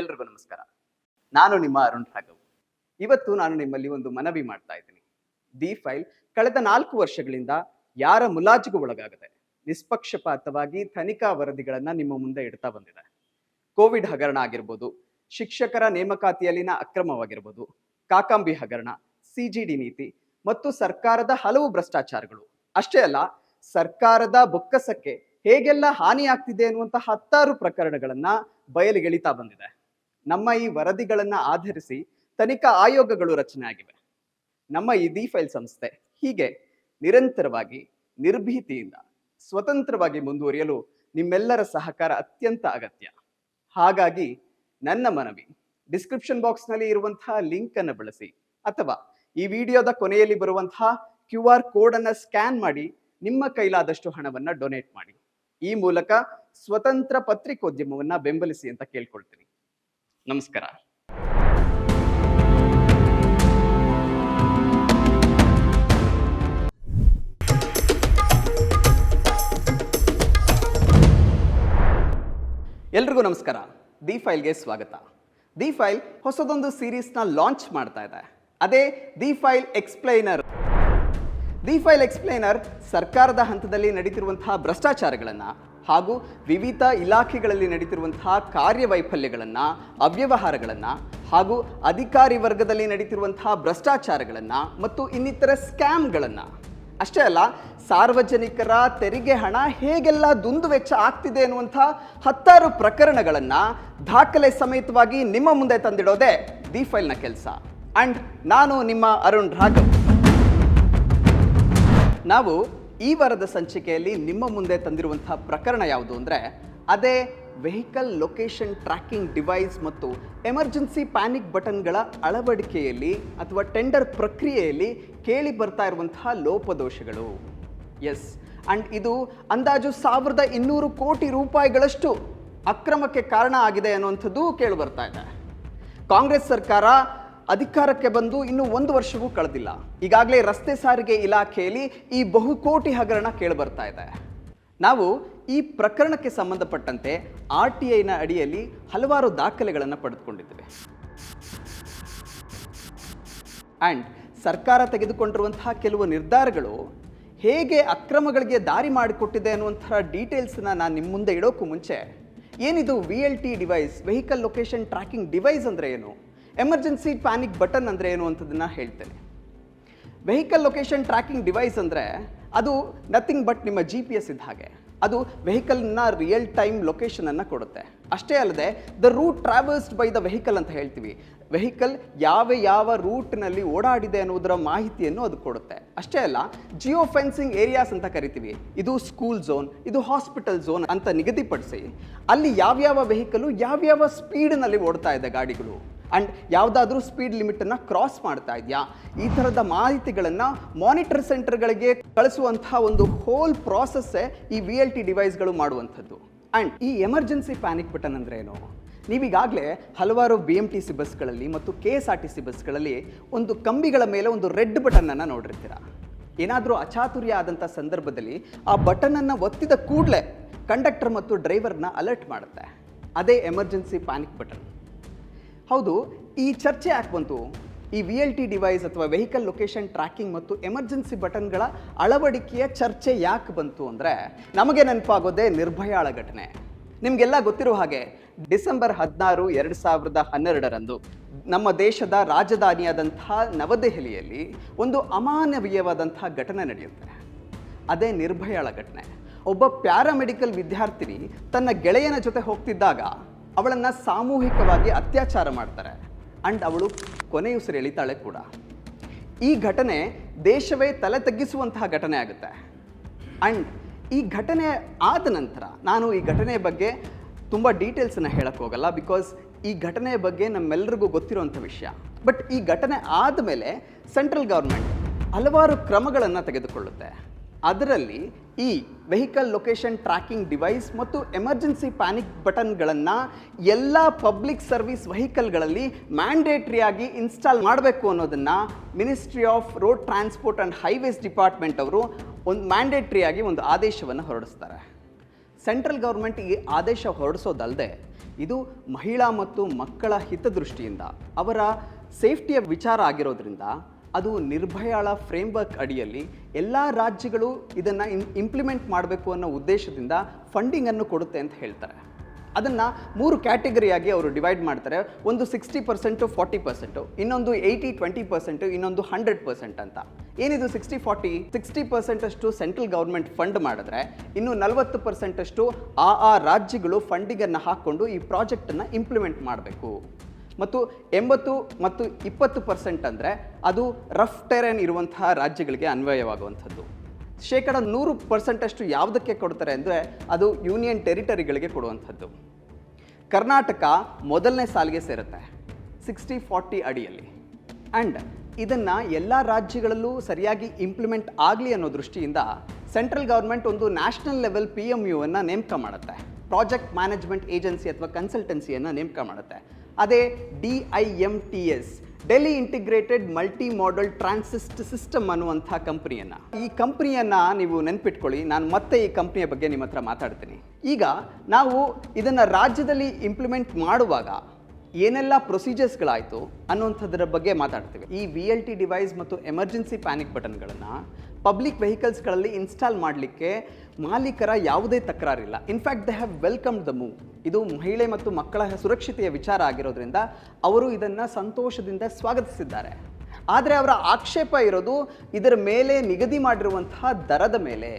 ಎಲ್ರಿಗೂ ನಮಸ್ಕಾರ. ನಾನು ನಿಮ್ಮ ಅರುಣ್ ರಾಘವ್. ಇವತ್ತು ನಾನು ನಿಮ್ಮಲ್ಲಿ ಒಂದು ಮನವಿ ಮಾಡ್ತಾ ಇದ್ದೀನಿ. ದಿ ಫೈಲ್ ಕಳೆದ ನಾಲ್ಕು ವರ್ಷಗಳಿಂದ ಯಾರ ಮುಲಾಜಿಗೂ ಒಳಗಾಗದೆ, ನಿಷ್ಪಕ್ಷಪಾತವಾಗಿ ತನಿಖಾ ವರದಿಗಳನ್ನು ನಿಮ್ಮ ಮುಂದೆ ಇಡ್ತಾ ಬಂದಿದೆ. ಕೋವಿಡ್ ಹಗರಣ ಆಗಿರ್ಬೋದು, ಶಿಕ್ಷಕರ ನೇಮಕಾತಿಯಲ್ಲಿನ ಅಕ್ರಮವಾಗಿರ್ಬೋದು, ಕಾಕಾಂಬಿ ಹಗರಣ, ಸಿಜಿಡಿ ನೀತಿ ಮತ್ತು ಸರ್ಕಾರದ ಹಲವು ಭ್ರಷ್ಟಾಚಾರಗಳು. ಅಷ್ಟೇ ಅಲ್ಲ, ಸರ್ಕಾರದ ಬೊಕ್ಕಸಕ್ಕೆ ಹೇಗೆಲ್ಲ ಹಾನಿಯಾಗ್ತಿದೆ ಅನ್ನುವಂತಹ ಹತ್ತಾರು ಪ್ರಕರಣಗಳನ್ನ ಬಯಲಿಗೆಳಿತಾ ಬಂದಿದೆ. ನಮ್ಮ ಈ ವರದಿಗಳನ್ನ ಆಧರಿಸಿ ತನಿಖಾ ಆಯೋಗಗಳು ರಚನೆ ಆಗಿವೆ. ನಮ್ಮ ಈ ದಿ ಫೈಲ್ ಸಂಸ್ಥೆ ಹೀಗೆ ನಿರಂತರವಾಗಿ, ನಿರ್ಭೀತಿಯಿಂದ, ಸ್ವತಂತ್ರವಾಗಿ ಮುಂದುವರಿಯಲು ನಿಮ್ಮೆಲ್ಲರ ಸಹಕಾರ ಅತ್ಯಂತ ಅಗತ್ಯ. ಹಾಗಾಗಿ ನನ್ನ ಮನವಿ, ಡಿಸ್ಕ್ರಿಪ್ಷನ್ ಬಾಕ್ಸ್ನಲ್ಲಿ ಇರುವಂತಹ ಲಿಂಕ್ ಅನ್ನು ಬಳಸಿ ಅಥವಾ ಈ ವಿಡಿಯೋದ ಕೊನೆಯಲ್ಲಿ ಬರುವಂತಹ ಕ್ಯೂ ಆರ್ ಕೋಡ್ ಸ್ಕ್ಯಾನ್ ಮಾಡಿ ನಿಮ್ಮ ಕೈಲಾದಷ್ಟು ಹಣವನ್ನ ಡೊನೇಟ್ ಮಾಡಿ. ಈ ಮೂಲಕ ಸ್ವತಂತ್ರ ಪತ್ರಿಕೋದ್ಯಮವನ್ನ ಬೆಂಬಲಿಸಿ ಅಂತ ಕೇಳ್ಕೊಳ್ತೀನಿ. ನಮಸ್ಕಾರ. ಎಲ್ರಿಗೂ ನಮಸ್ಕಾರ. ದಿ ಫೈಲ್ಗೆ ಸ್ವಾಗತ. ದಿ ಫೈಲ್ ಹೊಸದೊಂದು ಸೀರೀಸ್ನ ಲಾಂಚ್ ಮಾಡ್ತಾ ಇದೆ. ಅದೇ the file explainer. The file explainer ಸರ್ಕಾರದ ಹಂತದಲ್ಲಿ ನಡೀತಿರುವಂತಹ ಭ್ರಷ್ಟಾಚಾರಗಳನ್ನು ಹಾಗೂ ವಿವಿಧ ಇಲಾಖೆಗಳಲ್ಲಿ ನಡೀತಿರುವಂತಹ ಕಾರ್ಯವೈಫಲ್ಯಗಳನ್ನು, ಅವ್ಯವಹಾರಗಳನ್ನು ಹಾಗೂ ಅಧಿಕಾರಿ ವರ್ಗದಲ್ಲಿ ನಡೀತಿರುವಂತಹ ಭ್ರಷ್ಟಾಚಾರಗಳನ್ನು ಮತ್ತು ಇನ್ನಿತರ ಸ್ಕ್ಯಾಮ್ಗಳನ್ನು. ಅಷ್ಟೇ ಅಲ್ಲ, ಸಾರ್ವಜನಿಕರ ತೆರಿಗೆ ಹಣ ಹೇಗೆಲ್ಲ ದುಂದುವೆಚ್ಚ ಆಗ್ತಿದೆ ಅನ್ನುವಂಥ ಹತ್ತಾರು ಪ್ರಕರಣಗಳನ್ನು ದಾಖಲೆ ಸಮೇತವಾಗಿ ನಿಮ್ಮ ಮುಂದೆ ತಂದಿಡೋದೇ ದಿ ಫೈಲ್ನ ಕೆಲಸ. ಅಂಡ್ ನಾನು ನಿಮ್ಮ ಅರುಣ್ ರಾಘವ್. ನಾವು ಈ ವಾರದ ಸಂಚಿಕೆಯಲ್ಲಿ ನಿಮ್ಮ ಮುಂದೆ ತಂದಿರುವಂತಹ ಪ್ರಕರಣ ಯಾವುದು ಅಂದರೆ ಅದೇ ವೆಹಿಕಲ್ ಲೊಕೇಶನ್ ಟ್ರ್ಯಾಕಿಂಗ್ ಡಿವೈಸ್ ಮತ್ತು ಎಮರ್ಜೆನ್ಸಿ ಪ್ಯಾನಿಕ್ ಬಟನ್ಗಳ ಅಳವಡಿಕೆಯಲ್ಲಿ ಅಥವಾ ಟೆಂಡರ್ ಪ್ರಕ್ರಿಯೆಯಲ್ಲಿ ಕೇಳಿ ಬರ್ತಾ ಇರುವಂತಹ ಲೋಪದೋಷಗಳು. ಎಸ್ ಅಂಡ್ ಇದು ಅಂದಾಜು ಸಾವಿರದ ಇನ್ನೂರು ಕೋಟಿ ರೂಪಾಯಿಗಳಷ್ಟು ಅಕ್ರಮಕ್ಕೆ ಕಾರಣ ಆಗಿದೆ ಅನ್ನುವಂಥದ್ದು ಕೇಳಿ ಬರ್ತಾ ಇದೆ. ಕಾಂಗ್ರೆಸ್ ಸರ್ಕಾರ ಅಧಿಕಾರಕ್ಕೆ ಬಂದು ಇನ್ನು ಒಂದು ವರ್ಷವೂ ಕಳೆದಿಲ್ಲ. ಈಗಾಗಲೇ ರಸ್ತೆ ಸಾರಿಗೆ ಇಲಾಖೆಯಲ್ಲಿ ಈ ಬಹುಕೋಟಿ ಹಗರಣ ಕೇಳಿಬರ್ತಾ ಇದೆ. ನಾವು ಈ ಪ್ರಕರಣಕ್ಕೆ ಸಂಬಂಧಪಟ್ಟಂತೆ ಆರ್ ಟಿ ಐನ ಅಡಿಯಲ್ಲಿ ಹಲವಾರು ದಾಖಲೆಗಳನ್ನು ಪಡೆದುಕೊಂಡಿದ್ದೇವೆ. ಆ್ಯಂಡ್ ಸರ್ಕಾರ ತೆಗೆದುಕೊಂಡಿರುವಂತಹ ಕೆಲವು ನಿರ್ಧಾರಗಳು ಹೇಗೆ ಅಕ್ರಮಗಳಿಗೆ ದಾರಿ ಮಾಡಿಕೊಟ್ಟಿದೆ ಅನ್ನುವಂತಹ ಡೀಟೇಲ್ಸ್ನ ನಾನು ನಿಮ್ಮ ಮುಂದೆ ಇಡೋಕ್ಕೂ ಮುಂಚೆ. ಏನಿದು V L T device vehicle location tracking device ಅಂದರೆ ಏನು? ಎಮರ್ಜೆನ್ಸಿ ಪ್ಯಾನಿಕ್ ಬಟನ್ ಅಂದರೆ ಏನು ಅಂತದನ್ನು ಹೇಳ್ತೇನೆ. ವೆಹಿಕಲ್ ಲೊಕೇಶನ್ ಟ್ರ್ಯಾಕಿಂಗ್ ಡಿವೈಸ್ ಅಂದರೆ ಅದು ನಥಿಂಗ್ ಬಟ್ ನಿಮ್ಮ ಜಿ ಪಿ ಎಸ್ ಇದ್ದ ಹಾಗೆ. ಅದು ವೆಹಿಕಲ್ನ ರಿಯಲ್ ಟೈಮ್ ಲೊಕೇಶನನ್ನು ಕೊಡುತ್ತೆ. ಅಷ್ಟೇ ಅಲ್ಲದೆ the route travelled by the vehicle ಅಂತ ಹೇಳ್ತೀವಿ. ವೆಹಿಕಲ್ ಯಾವ ಯಾವ ರೂಟ್ನಲ್ಲಿ ಓಡಾಡಿದೆ ಅನ್ನೋದರ ಮಾಹಿತಿಯನ್ನು ಅದು ಕೊಡುತ್ತೆ. ಅಷ್ಟೇ ಅಲ್ಲ ಜಿಯೋ ಫೆನ್ಸಿಂಗ್ ಏರಿಯಾಸ್ ಅಂತ ಕರಿತೀವಿ. ಇದು ಸ್ಕೂಲ್ ಝೋನ್ ಇದು ಹಾಸ್ಪಿಟಲ್ ಝೋನ್ ಅಂತ ನಿಗದಿಪಡಿಸಿ. ಅಲ್ಲಿ ಯಾವ್ಯಾವ ವೆಹಿಕಲು ಯಾವ್ಯಾವ ಸ್ಪೀಡ್ನಲ್ಲಿ ಓಡ್ತಾ ಇದೆ ಗಾಡಿಗಳು? ಅಂಡ್ ಯಾವುದಾದ್ರೂ ಸ್ಪೀಡ್ ಲಿಮಿಟನ್ನು ಕ್ರಾಸ್ ಮಾಡ್ತಾ ಇದೆಯಾ? ಈ ಥರದ ಮಾಹಿತಿಗಳನ್ನು ಮಾನಿಟರ್ ಸೆಂಟರ್ಗಳಿಗೆ ಕಳಿಸುವಂತಹ ಒಂದು ಹೋಲ್ ಪ್ರಾಸೆಸ್ಸೇ ಈ ವಿ ಎಲ್ ಟಿ ಡಿವೈಸ್ಗಳು ಮಾಡುವಂಥದ್ದು. ಆ್ಯಂಡ್ ಈ ಎಮರ್ಜೆನ್ಸಿ ಪ್ಯಾನಿಕ್ ಬಟನ್ ಅಂದ್ರೆ ಏನು? ನೀವೀಗಾಗಲೇ ಹಲವಾರು ಬಿ ಎಂ ಟಿ ಸಿ ಬಸ್ಗಳಲ್ಲಿ ಮತ್ತು K S R T C ಬಸ್ಗಳಲ್ಲಿ ಒಂದು ಕಂಬಿಗಳ ಮೇಲೆ ಒಂದು ರೆಡ್ ಬಟನನ್ನು ನೋಡಿರ್ತೀರ? ಏನಾದರೂ ಅಚಾತುರ್ಯ ಆದಂಥ ಸಂದರ್ಭದಲ್ಲಿ ಆ ಬಟನನ್ನು ಒತ್ತಿದ ಕೂಡಲೇ ಕಂಡಕ್ಟರ್ ಮತ್ತು ಡ್ರೈವರ್ನ ಅಲರ್ಟ್ ಮಾಡುತ್ತೆ. ಅದೇ ಎಮರ್ಜೆನ್ಸಿ ಪ್ಯಾನಿಕ್ ಬಟನ್ ಹೌದು, ಈ ಚರ್ಚೆ ಯಾಕೆ ಬಂತು? ಈ ವಿ ಎಲ್ ಟಿ ಡಿವೈಸ್ ಅಥವಾ ವೆಹಿಕಲ್ ಲೊಕೇಶನ್ ಟ್ರ್ಯಾಕಿಂಗ್ ಮತ್ತು ಎಮರ್ಜೆನ್ಸಿ ಬಟನ್ಗಳ ಅಳವಡಿಕೆಯ ಚರ್ಚೆ ಯಾಕೆ ಬಂತು ಅಂದರೆ, ನಮಗೆ ನೆನಪಾಗೋದೇ ನಿರ್ಭಯಾಳ ಘಟನೆ. ನಿಮಗೆಲ್ಲ ಗೊತ್ತಿರೋ ಹಾಗೆ, ಡಿಸೆಂಬರ್ ಹದಿನಾರು ಎರಡು ಸಾವಿರದ ಹನ್ನೆರಡರಂದು ನಮ್ಮ ದೇಶದ ರಾಜಧಾನಿಯಾದಂಥ ನವದೆಹಲಿಯಲ್ಲಿ ಒಂದು ಅಮಾನವೀಯವಾದಂಥ ಘಟನೆ ನಡೆಯುತ್ತೆ. ಅದೇ ನಿರ್ಭಯಾಳ ಘಟನೆ. ಒಬ್ಬ ಪ್ಯಾರಾಮೆಡಿಕಲ್ ವಿದ್ಯಾರ್ಥಿನಿ ತನ್ನ ಗೆಳೆಯನ ಜೊತೆ ಹೋಗ್ತಿದ್ದಾಗ ಅವಳನ್ನು ಸಾಮೂಹಿಕವಾಗಿ ಅತ್ಯಾಚಾರ ಮಾಡ್ತಾರೆ. ಅಂಡ್ ಅವಳು ಕೊನೆಯುಸಿರು ಎಳಿತಾಳೆ ಕೂಡ. ಈ ಘಟನೆ ದೇಶವೇ ತಲೆ ತಗ್ಗಿಸುವಂತಹ ಘಟನೆ ಆಗುತ್ತೆ. ಅಂಡ್ ಈ ಘಟನೆ ಆದ ನಂತರ ನಾನು ಈ ಘಟನೆಯ ಬಗ್ಗೆ ತುಂಬ ಡೀಟೇಲ್ಸನ್ನು ಹೇಳಕ್ಕೆ ಹೋಗಲ್ಲ ಬಿಕಾಸ್ ಈ ಘಟನೆಯ ಬಗ್ಗೆ ನಮ್ಮೆಲ್ಲರಿಗೂ ಗೊತ್ತಿರುವಂಥ ವಿಷಯ. ಬಟ್ ಈ ಘಟನೆ ಆದಮೇಲೆ ಸೆಂಟ್ರಲ್ ಗೌರ್ಮೆಂಟ್ ಹಲವಾರು ಕ್ರಮಗಳನ್ನು ತೆಗೆದುಕೊಳ್ಳುತ್ತೆ. ಅದರಲ್ಲಿ ಈ ವೆಹಿಕಲ್ ಲೊಕೇಶನ್ ಟ್ರ್ಯಾಕಿಂಗ್ ಡಿವೈಸ್ ಮತ್ತು ಎಮರ್ಜೆನ್ಸಿ ಪ್ಯಾನಿಕ್ ಬಟನ್ಗಳನ್ನು ಎಲ್ಲ ಪಬ್ಲಿಕ್ ಸರ್ವಿಸ್ ವೆಹಿಕಲ್ಗಳಲ್ಲಿ ಮ್ಯಾಂಡೇಟ್ರಿಯಾಗಿ ಇನ್ಸ್ಟಾಲ್ ಮಾಡಬೇಕು ಅನ್ನೋದನ್ನು ministry of road transport and highways department ಅವರು ಒಂದು ಮ್ಯಾಂಡೇಟ್ರಿಯಾಗಿ ಒಂದು ಆದೇಶವನ್ನು ಹೊರಡಿಸ್ತಾರೆ. ಸೆಂಟ್ರಲ್ ಗೌರ್ಮೆಂಟ್ ಈ ಆದೇಶ ಹೊರಡಿಸೋದಲ್ಲದೆ ಇದು ಮಹಿಳಾ ಮತ್ತು ಮಕ್ಕಳ ಹಿತದೃಷ್ಟಿಯಿಂದ ಅವರ ಸೇಫ್ಟಿಯ ವಿಚಾರ ಆಗಿರೋದ್ರಿಂದ ಅದು ನಿರ್ಭಯಾಳ ಫ್ರೇಮ್ವರ್ಕ್ ಅಡಿಯಲ್ಲಿ ಎಲ್ಲ ರಾಜ್ಯಗಳು ಇದನ್ನು ಇಂಪ್ಲಿಮೆಂಟ್ ಮಾಡಬೇಕು ಅನ್ನೋ ಉದ್ದೇಶದಿಂದ ಫಂಡಿಂಗನ್ನು ಕೊಡುತ್ತೆ ಅಂತ ಹೇಳ್ತಾರೆ. ಅದನ್ನು ಮೂರು ಕ್ಯಾಟಗರಿಯಾಗಿ ಅವರು ಡಿವೈಡ್ ಮಾಡ್ತಾರೆ. ಒಂದು ಸಿಕ್ಸ್ಟಿ ಪರ್ಸೆಂಟು ಫಾರ್ಟಿ ಪರ್ಸೆಂಟು ಇನ್ನೊಂದು ಏಯ್ಟಿ ಟ್ವೆಂಟಿ ಪರ್ಸೆಂಟು ಇನ್ನೊಂದು ಹಂಡ್ರೆಡ್ ಪರ್ಸೆಂಟ್ ಅಂತ. ಏನಿದು ಸಿಕ್ಸ್ಟಿ ಫಾರ್ಟಿ ಸಿಕ್ಸ್ಟಿ ಪರ್ಸೆಂಟಷ್ಟು ಸೆಂಟ್ರಲ್ ಗೌರ್ಮೆಂಟ್ ಫಂಡ್ ಮಾಡಿದ್ರೆ, ಇನ್ನು ನಲವತ್ತು ಪರ್ಸೆಂಟಷ್ಟು ಆ ಆ ರಾಜ್ಯಗಳು ಫಂಡಿಂಗನ್ನು ಹಾಕ್ಕೊಂಡು ಈ ಪ್ರಾಜೆಕ್ಟನ್ನು ಇಂಪ್ಲಿಮೆಂಟ್ ಮಾಡಬೇಕು. ಮತ್ತು ಎಂಬತ್ತು ಮತ್ತು ಇಪ್ಪತ್ತು ಪರ್ಸೆಂಟ್ ಅಂದರೆ ಅದು ರಫ್ ಟೆರೆನ್ ಇರುವಂತಹ ರಾಜ್ಯಗಳಿಗೆ ಅನ್ವಯವಾಗುವಂಥದ್ದು. ಶೇಕಡ ನೂರು ಪರ್ಸೆಂಟಷ್ಟು ಯಾವುದಕ್ಕೆ ಕೊಡ್ತಾರೆ ಅಂದರೆ ಅದು ಯೂನಿಯನ್ ಟೆರಿಟರಿಗಳಿಗೆ ಕೊಡುವಂಥದ್ದು. ಕರ್ನಾಟಕ ಮೊದಲನೇ ಸಾಲಿಗೆ ಸೇರುತ್ತೆ, ಸಿಕ್ಸ್ಟಿ ಫಾರ್ಟಿ ಅಡಿಯಲ್ಲಿ. ಆ್ಯಂಡ್ ಇದನ್ನು ಎಲ್ಲ ರಾಜ್ಯಗಳಲ್ಲೂ ಸರಿಯಾಗಿ ಇಂಪ್ಲಿಮೆಂಟ್ ಆಗಲಿ ಅನ್ನೋ ದೃಷ್ಟಿಯಿಂದ ಸೆಂಟ್ರಲ್ ಗೌರ್ಮೆಂಟ್ ಒಂದು national level P M U ಅನ್ನು ನೇಮಕ ಮಾಡುತ್ತೆ. ಪ್ರಾಜೆಕ್ಟ್ ಮ್ಯಾನೇಜ್ಮೆಂಟ್ ಏಜೆನ್ಸಿ ಅಥವಾ ಕನ್ಸಲ್ಟೆನ್ಸಿಯನ್ನು ನೇಮಕ ಮಾಡುತ್ತೆ. ಅದೇ D I M T S Delhi integrated multi modal transit system ಅನ್ನುವಂಥ ಕಂಪ್ನಿಯನ್ನು. ಈ ಕಂಪ್ನಿಯನ್ನು ನೀವು ನೆನ್ಪಿಟ್ಕೊಳ್ಳಿ, ನಾನು ಮತ್ತೆ ಈ ಕಂಪ್ನಿಯ ಬಗ್ಗೆ ನಿಮ್ಮ ಹತ್ರ ಮಾತಾಡ್ತೀನಿ. ಈಗ ನಾವು ಇದನ್ನು ರಾಜ್ಯದಲ್ಲಿ ಇಂಪ್ಲಿಮೆಂಟ್ ಮಾಡುವಾಗ ಏನೆಲ್ಲ ಪ್ರೊಸೀಜರ್ಸ್ಗಳಾಯಿತು ಅನ್ನುವಂಥದ್ರ ಬಗ್ಗೆ ಮಾತಾಡ್ತೀವಿ. ಈ ವಿ ಎಲ್ ಟಿ ಡಿವೈಸ್ ಮತ್ತು ಎಮರ್ಜೆನ್ಸಿ ಪ್ಯಾನಿಕ್ ಬಟನ್ಗಳನ್ನು ಪಬ್ಲಿಕ್ ವೆಹಿಕಲ್ಸ್ಗಳಲ್ಲಿ ಇನ್ಸ್ಟಾಲ್ ಮಾಡಲಿಕ್ಕೆ ಮಾಲೀಕರ ಯಾವುದೇ ತಕರಾರಿಲ್ಲ. In fact they have welcome the move ಇದು ಮಹಿಳೆ ಮತ್ತು ಮಕ್ಕಳ ಸುರಕ್ಷತೆಯ ವಿಚಾರ ಆಗಿರೋದ್ರಿಂದ ಅವರು ಇದನ್ನು ಸಂತೋಷದಿಂದ ಸ್ವಾಗತಿಸಿದ್ದಾರೆ. ಆದರೆ ಅವರ ಆಕ್ಷೇಪ ಇರೋದು ಇದರ ಮೇಲೆ ನಿಗದಿ ಮಾಡಿರುವಂತಹ ದರದ ಮೇಲೆ.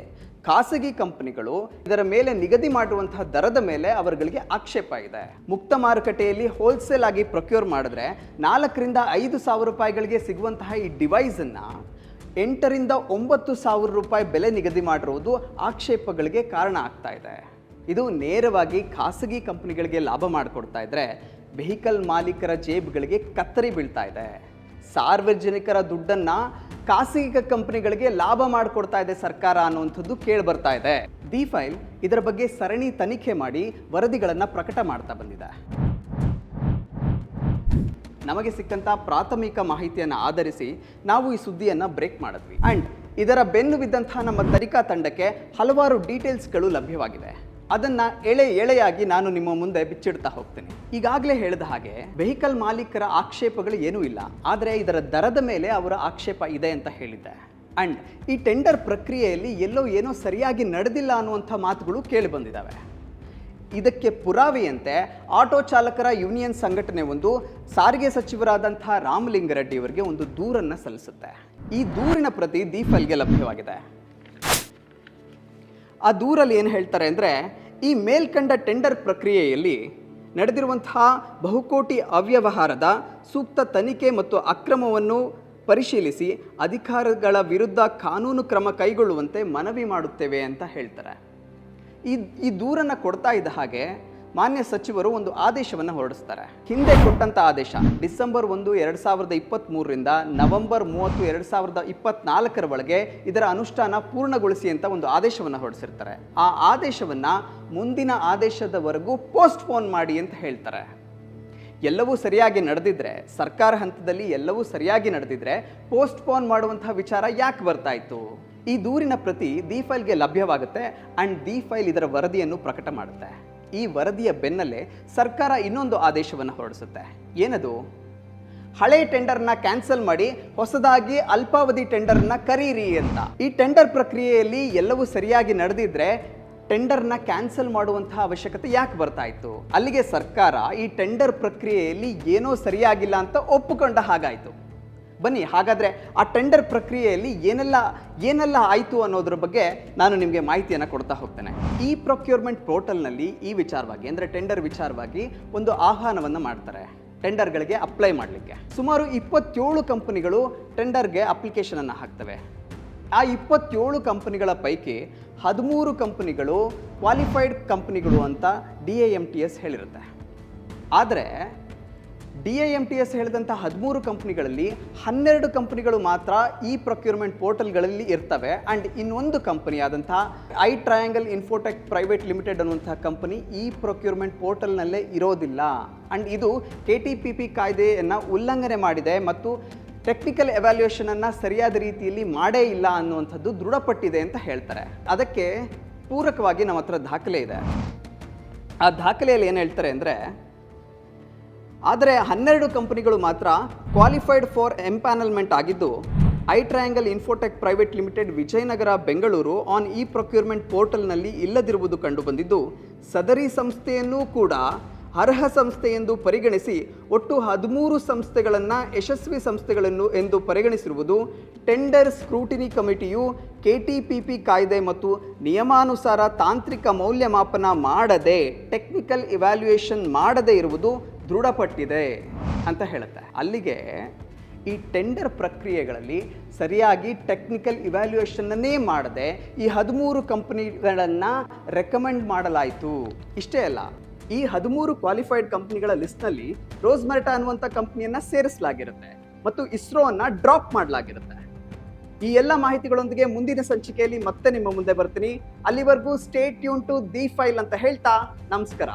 ಖಾಸಗಿ ಕಂಪನಿಗಳು ಇದರ ಮೇಲೆ ನಿಗದಿ ಮಾಡಿರುವಂತಹ ದರದ ಮೇಲೆ ಅವರುಗಳಿಗೆ ಆಕ್ಷೇಪ ಇದೆ. ಮುಕ್ತ ಮಾರುಕಟ್ಟೆಯಲ್ಲಿ ಹೋಲ್ಸೇಲ್ ಆಗಿ ಪ್ರೊಕ್ಯೂರ್ ಮಾಡಿದ್ರೆ ನಾಲ್ಕರಿಂದ ಐದು ಸಾವಿರ ರೂಪಾಯಿಗಳಿಗೆ ಸಿಗುವಂತಹ ಈ ಡಿವೈಸನ್ನು ಎಂಟರಿಂದ ಒಂಬತ್ತು ಸಾವಿರ ರೂಪಾಯಿ ಬೆಲೆ ನಿಗದಿ ಮಾಡಿರುವುದು ಆಕ್ಷೇಪಗಳಿಗೆ ಕಾರಣ ಆಗ್ತಾ ಇದೆ. ಇದು ನೇರವಾಗಿ ಖಾಸಗಿ ಕಂಪನಿಗಳಿಗೆ ಲಾಭ ಮಾಡಿಕೊಡ್ತಾ ಇದ್ರೆ ವೆಹಿಕಲ್ ಮಾಲೀಕರ ಜೇಬ್ಗಳಿಗೆ ಕತ್ತರಿ ಬೀಳ್ತಾ ಇದೆ. ಸಾರ್ವಜನಿಕರ ದುಡ್ಡನ್ನ ಖಾಸಗಿ ಕಂಪನಿಗಳಿಗೆ ಲಾಭ ಮಾಡಿಕೊಡ್ತಾ ಇದೆ ಸರ್ಕಾರ ಅನ್ನುವಂಥದ್ದು ಕೇಳಿ ಬರ್ತಾ ಇದೆ. ದಿ ಫೈಲ್ ಇದರ ಬಗ್ಗೆ ಸರಣಿ ತನಿಖೆ ಮಾಡಿ ವರದಿಗಳನ್ನು ಪ್ರಕಟ ಮಾಡ್ತಾ ಬಂದಿದೆ. ನಮಗೆ ಸಿಕ್ಕಂಥ ಪ್ರಾಥಮಿಕ ಮಾಹಿತಿಯನ್ನು ಆಧರಿಸಿ ನಾವು ಈ ಸುದ್ದಿಯನ್ನು ಬ್ರೇಕ್ ಮಾಡಿದ್ವಿ. ಆ್ಯಂಡ್ ಇದರ ಬೆನ್ನು ಬಿದ್ದಂತಹ ನಮ್ಮ ತನಿಖಾ ತಂಡಕ್ಕೆ ಹಲವಾರು ಡೀಟೇಲ್ಸ್ಗಳು ಲಭ್ಯವಾಗಿದೆ ಅದನ್ನ ಎಳೆ ಎಳೆಯಾಗಿ ನಾನು ನಿಮ್ಮ ಮುಂದೆ ಬಿಚ್ಚಿಡ್ತಾ ಹೋಗ್ತೇನೆ. ಈಗಾಗಲೇ ಹೇಳಿದ ಹಾಗೆ ವೆಹಿಕಲ್ ಮಾಲೀಕರ ಆಕ್ಷೇಪಗಳು ಏನೂ ಇಲ್ಲ. ಆದರೆ ಇದರ ದರದ ಮೇಲೆ ಅವರ ಆಕ್ಷೇಪ ಇದೆ ಅಂತ ಹೇಳಿದ್ದೆ. ಆ್ಯಂಡ್ ಈ ಟೆಂಡರ್ ಪ್ರಕ್ರಿಯೆಯಲ್ಲಿ ಎಲ್ಲೋ ಏನೋ ಸರಿಯಾಗಿ ನಡೆದಿಲ್ಲ ಅನ್ನುವಂಥ ಮಾತುಗಳು ಕೇಳಿ ಬಂದಿದ್ದಾವೆ. ಇದಕ್ಕೆ ಪುರಾವೆಯಂತೆ ಆಟೋ ಚಾಲಕರ ಯೂನಿಯನ್ ಸಂಘಟನೆ ಒಂದು, ಸಾರಿಗೆ ಸಚಿವರಾದಂಥ ರಾಮಲಿಂಗರೆಡ್ಡಿ ಅವರಿಗೆ ಒಂದು ದೂರನ್ನು ಸಲ್ಲಿಸುತ್ತೆ. ಈ ದೂರಿನ ಪ್ರತಿ ದೀಪಲ್ಗೆ ಲಭ್ಯವಾಗಿದೆ. ಆ ದೂರಲ್ಲಿ ಏನು ಹೇಳ್ತಾರೆ ಅಂದರೆ, ಈ ಮೇಲ್ಕಂಡ ಟೆಂಡರ್ ಪ್ರಕ್ರಿಯೆಯಲ್ಲಿ ನಡೆದಿರುವಂತಹ ಬಹುಕೋಟಿ ಅವ್ಯವಹಾರದ ಸೂಕ್ತ ತನಿಖೆ ಮತ್ತು ಅಕ್ರಮವನ್ನು ಪರಿಶೀಲಿಸಿ ಅಧಿಕಾರಗಳ ವಿರುದ್ಧ ಕಾನೂನು ಕ್ರಮ ಕೈಗೊಳ್ಳುವಂತೆ ಮನವಿ ಮಾಡುತ್ತೇವೆ ಅಂತ ಹೇಳ್ತಾರೆ. ಈ ಈ ದೂರನ್ನು ಕೊಡ್ತಾ ಇದ್ದ ಹಾಗೆ ಮಾನ್ಯ ಸಚಿವರು ಒಂದು ಆದೇಶವನ್ನು ಹೊರಡಿಸ್ತಾರೆ. ಹಿಂದೆ ಕೊಟ್ಟಂತ ಆದೇಶ, ಡಿಸೆಂಬರ್ ಒಂದು ಎರಡು ಸಾವಿರದ ಇಪ್ಪತ್ತ್ಮೂರರಿಂದ ನವೆಂಬರ್ ಮೂವತ್ತು ಎರಡು ಸಾವಿರದ ಇಪ್ಪತ್ನಾಲ್ಕರ ಒಳಗೆ ಇದರ ಅನುಷ್ಠಾನ ಪೂರ್ಣಗೊಳಿಸಿ ಅಂತ ಒಂದು ಆದೇಶವನ್ನು ಹೊರಡಿಸಿರ್ತಾರೆ. ಆ ಆದೇಶವನ್ನು ಮುಂದಿನ ಆದೇಶದವರೆಗೂ ಪೋಸ್ಟ್ಪೋನ್ ಮಾಡಿ ಅಂತ ಹೇಳ್ತಾರೆ. ಎಲ್ಲವೂ ಸರಿಯಾಗಿ ನಡೆದಿದ್ರೆ, ಸರ್ಕಾರ ಹಂತದಲ್ಲಿ ಎಲ್ಲವೂ ಸರಿಯಾಗಿ ನಡೆದಿದ್ರೆ ಪೋಸ್ಟ್ಪೋನ್ ಮಾಡುವಂತಹ ವಿಚಾರ ಯಾಕೆ ಬರ್ತಾ ಇತ್ತು? ಈ ದೂರಿನ ಪ್ರತಿ ದಿ ಫೈಲ್ಗೆ ಲಭ್ಯವಾಗುತ್ತೆ ಆ್ಯಂಡ್ ದಿ ಫೈಲ್ ಇದರ ವರದಿಯನ್ನು ಪ್ರಕಟ ಮಾಡುತ್ತೆ. ಈ ವರದಿಯ ಬೆನ್ನಲ್ಲೇ ಸರ್ಕಾರ ಇನ್ನೊಂದು ಆದೇಶವನ್ನು ಹೊರಡಿಸುತ್ತೆ. ಏನದು? ಹಳೆ ಟೆಂಡರ್ನ ಕ್ಯಾನ್ಸಲ್ ಮಾಡಿ ಹೊಸದಾಗಿ ಅಲ್ಪಾವಧಿ ಟೆಂಡರ್ನ ಕರೀರಿ ಅಂತ. ಈ ಟೆಂಡರ್ ಪ್ರಕ್ರಿಯೆಯಲ್ಲಿ ಎಲ್ಲವೂ ಸರಿಯಾಗಿ ನಡೆದಿದ್ರೆ ಟೆಂಡರ್ನ ಕ್ಯಾನ್ಸಲ್ ಮಾಡುವಂತಹ ಅವಶ್ಯಕತೆ ಯಾಕೆ ಬರ್ತಾ ಇತ್ತು? ಅಲ್ಲಿಗೆ ಸರ್ಕಾರ ಈ ಟೆಂಡರ್ ಪ್ರಕ್ರಿಯೆಯಲ್ಲಿ ಏನೋ ಸರಿಯಾಗಿಲ್ಲ ಅಂತ ಒಪ್ಪಿಕೊಂಡ ಹಾಗಾಯಿತು. ಬನ್ನಿ, ಹಾಗಾದರೆ ಆ ಟೆಂಡರ್ ಪ್ರಕ್ರಿಯೆಯಲ್ಲಿ ಏನೆಲ್ಲ ಏನೆಲ್ಲ ಆಯಿತು ಅನ್ನೋದ್ರ ಬಗ್ಗೆ ನಾನು ನಿಮಗೆ ಮಾಹಿತಿಯನ್ನು ಕೊಡ್ತಾ ಹೋಗ್ತೇನೆ. ಈ ಪ್ರೊಕ್ಯೂರ್ಮೆಂಟ್ ಪೋರ್ಟಲ್ನಲ್ಲಿ ಈ ವಿಚಾರವಾಗಿ, ಅಂದರೆ ಟೆಂಡರ್ ವಿಚಾರವಾಗಿ ಒಂದು ಆಹ್ವಾನವನ್ನು ಮಾಡ್ತಾರೆ. ಟೆಂಡರ್ಗಳಿಗೆ ಅಪ್ಲೈ ಮಾಡಲಿಕ್ಕೆ. ಸುಮಾರು ಇಪ್ಪತ್ತೇಳು ಕಂಪನಿಗಳು ಟೆಂಡರ್ಗೆ ಅಪ್ಲಿಕೇಶನನ್ನು ಹಾಕ್ತವೆ. ಆ ಇಪ್ಪತ್ತೇಳು ಕಂಪನಿಗಳ ಪೈಕಿ ಹದಿಮೂರು ಕಂಪನಿಗಳು ಕ್ವಾಲಿಫೈಡ್ ಕಂಪನಿಗಳು ಅಂತ D A M T S ಹೇಳಿರುತ್ತೆ. ಆದರೆ D I M T S ಹೇಳಿದಂಥ ಹದಿಮೂರು ಕಂಪ್ನಿಗಳಲ್ಲಿ ಹನ್ನೆರಡು ಕಂಪ್ನಿಗಳು ಮಾತ್ರ ಈ ಪ್ರೊಕ್ಯೂರ್ಮೆಂಟ್ ಪೋರ್ಟಲ್ಗಳಲ್ಲಿ ಇರ್ತವೆ. ಆ್ಯಂಡ್ ಇನ್ನೊಂದು ಕಂಪನಿ ಆದಂಥ I triangle infotech private limited ಅನ್ನುವಂಥ ಕಂಪನಿ ಈ ಪ್ರೊಕ್ಯೂರ್ಮೆಂಟ್ ಪೋರ್ಟಲ್ನಲ್ಲೇ ಇರೋದಿಲ್ಲ. ಆ್ಯಂಡ್ ಇದು ಕೆ ಟಿ ಪಿ ಪಿ ಕಾಯ್ದೆಯನ್ನು ಉಲ್ಲಂಘನೆ ಮಾಡಿದೆ ಮತ್ತು ಟೆಕ್ನಿಕಲ್ ಎವ್ಯಾಲ್ಯೂಯೇಷನನ್ನು ಸರಿಯಾದ ರೀತಿಯಲ್ಲಿ ಮಾಡೇ ಇಲ್ಲ ಅನ್ನುವಂಥದ್ದು ದೃಢಪಟ್ಟಿದೆ ಅಂತ ಹೇಳ್ತಾರೆ. ಅದಕ್ಕೆ ಪೂರಕವಾಗಿ ನಮ್ಮ ಹತ್ರ ದಾಖಲೆ ಇದೆ. ಆ ದಾಖಲೆಯಲ್ಲಿ ಏನು ಹೇಳ್ತಾರೆ ಅಂದರೆ ಆದರೆ ಹನ್ನೆರಡು ಕಂಪನಿಗಳು ಮಾತ್ರ ಕ್ವಾಲಿಫೈಡ್ ಫಾರ್ ಎಂಪ್ಯಾನಲ್ಮೆಂಟ್ ಆಗಿದ್ದು I triangle infotech private limited Vijayanagar, Bengaluru on E procurement ಪೋರ್ಟಲ್ನಲ್ಲಿ ಇಲ್ಲದಿರುವುದು ಕಂಡುಬಂದಿದ್ದು, ಸದರಿ ಸಂಸ್ಥೆಯನ್ನೂ ಕೂಡ ಅರ್ಹ ಸಂಸ್ಥೆ ಎಂದು ಪರಿಗಣಿಸಿ ಒಟ್ಟು ಹದಿಮೂರು ಸಂಸ್ಥೆಗಳನ್ನು ಯಶಸ್ವಿ ಸಂಸ್ಥೆಗಳನ್ನು ಎಂದು ಪರಿಗಣಿಸಿರುವುದು ಟೆಂಡರ್ ಸ್ಕ್ರೂಟಿನಿ ಕಮಿಟಿಯು ಕೆಟಿಪಿಪಿ ಕಾಯ್ದೆ ಮತ್ತು ನಿಯಮಾನುಸಾರ ತಾಂತ್ರಿಕ ಮೌಲ್ಯಮಾಪನ ಮಾಡದೆ ಟೆಕ್ನಿಕಲ್ ಇವ್ಯಾಲ್ಯೂಯೇಷನ್ ಮಾಡದೇ ಇರುವುದು ದೃಢಪಟ್ಟಿದೆ ಅಂತ ಹೇಳುತ್ತೆ. ಅಲ್ಲಿಗೆ ಈ ಟೆಂಡರ್ ಪ್ರಕ್ರಿಯೆಗಳಲ್ಲಿ ಸರಿಯಾಗಿ ಟೆಕ್ನಿಕಲ್ ಇವ್ಯಾಲ್ಯೂಯೇಷನ್ನೇ ಮಾಡದೆ ಈ ಹದಿಮೂರು ಕಂಪ್ನಿಗಳನ್ನು ರೆಕಮೆಂಡ್ ಮಾಡಲಾಯಿತು. ಇಷ್ಟೇ ಅಲ್ಲ, ಈ ಹದಿಮೂರು ಕ್ವಾಲಿಫೈಡ್ ಕಂಪ್ನಿಗಳ ಲಿಸ್ಟ್ನಲ್ಲಿ ರೋಸ್ಮೆರ್ಟಾ ಅನ್ನುವಂಥ ಕಂಪ್ನಿಯನ್ನು ಸೇರಿಸಲಾಗಿರುತ್ತೆ ಮತ್ತು ಇಸ್ರೋವನ್ನು ಡ್ರಾಪ್ ಮಾಡಲಾಗಿರುತ್ತೆ. ಈ ಎಲ್ಲ ಮಾಹಿತಿಗಳೊಂದಿಗೆ ಮುಂದಿನ ಸಂಚಿಕೆಯಲ್ಲಿ ಮತ್ತೆ ನಿಮ್ಮ ಮುಂದೆ ಬರ್ತೀನಿ. ಅಲ್ಲಿವರೆಗೂ stay tuned to the file ಅಂತ ಹೇಳ್ತಾ, ನಮಸ್ಕಾರ.